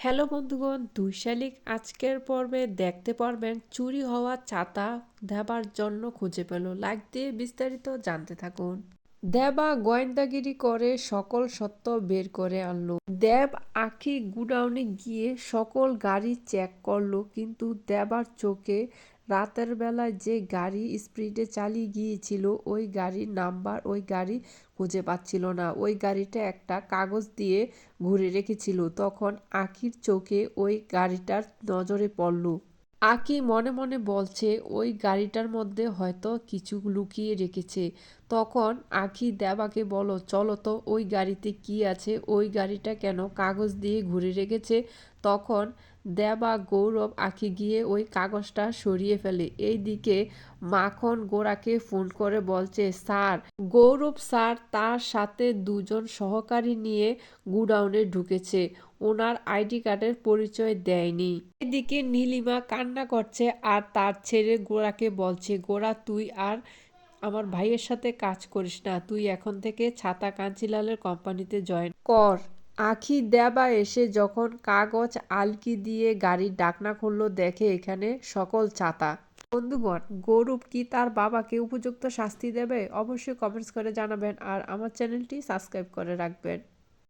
Hello বন্ধুগণ দুই শালিক আজকের পর্বে দেখতে পারবেন চুরি হওয়া ছাতা দেবার জন্য খুঁজে পেল। লাইক দিয়ে বিস্তারিত জানতে থাকুন। দেবা গোয়েন্দাগিরি করে, সকল সত্য বের করে আনলো। দেব আখি গুডাউনে গিয়ে সকল গাড়ি চেক করল, কিন্তু দেবার চোখে রাতের বেলায় যে গাড়ি স্পিডে চালিয়ে গিয়েছিল, ওই গাড়ির নাম্বার ওই গাড়ি খুঁজে পাচ্ছিল না। ওই গাড়িটা একটা কাগজ দিয়ে ঘুরে রেখেছিল। তখন আখির চোখে ওই গাড়িটার নজরে পড়ল। আকি মনে মনে বলছে, ওই গাড়িটার মধ্যে হয়তো কিছু লুকিয়ে রেখেছে। তখন আখি দেবাকে বলো, চলো তো, ওই গাড়িতে কি আছে? ওই গাড়িটা কেন কাগজ দিয়ে ঘুরে রেখেছে? তখন দেবা গৌরব আঁকি গিয়ে ওই কাগজটা সরিয়ে ফেলে। এইদিকে মাখন গোড়াকে ফোন করে বলছে, স্যার, গৌরব স্যার তার সাথে দুজন সহকারী নিয়ে গুডাউনে ঢুকেছে। ওনার আইডি কার্ডের পরিচয় দেয়নি। এদিকে নীলিমা কান্না করছে আর তার ছেড়ে গোড়াকে বলছে গোড়া তুই আর আমার ভাইয়ের সাথে কাজ করিস না, তুই এখন থেকে ছাতা কাঞ্চিলালের কোম্পানিতে জয়েন কর। আখি দেবা এসে যখন কাগজ আলকি দিয়ে গাড়ির ডাকনা খুললো, দেখে এখানে সকল ছাতা। বন্ধুগণ, গৌরব কি তার বাবাকে উপযুক্ত শাস্তি দেবে? অবশ্যই কমেন্টস করে জানাবেন আর আমার চ্যানেলটি সাবস্ক্রাইব করে রাখবেন।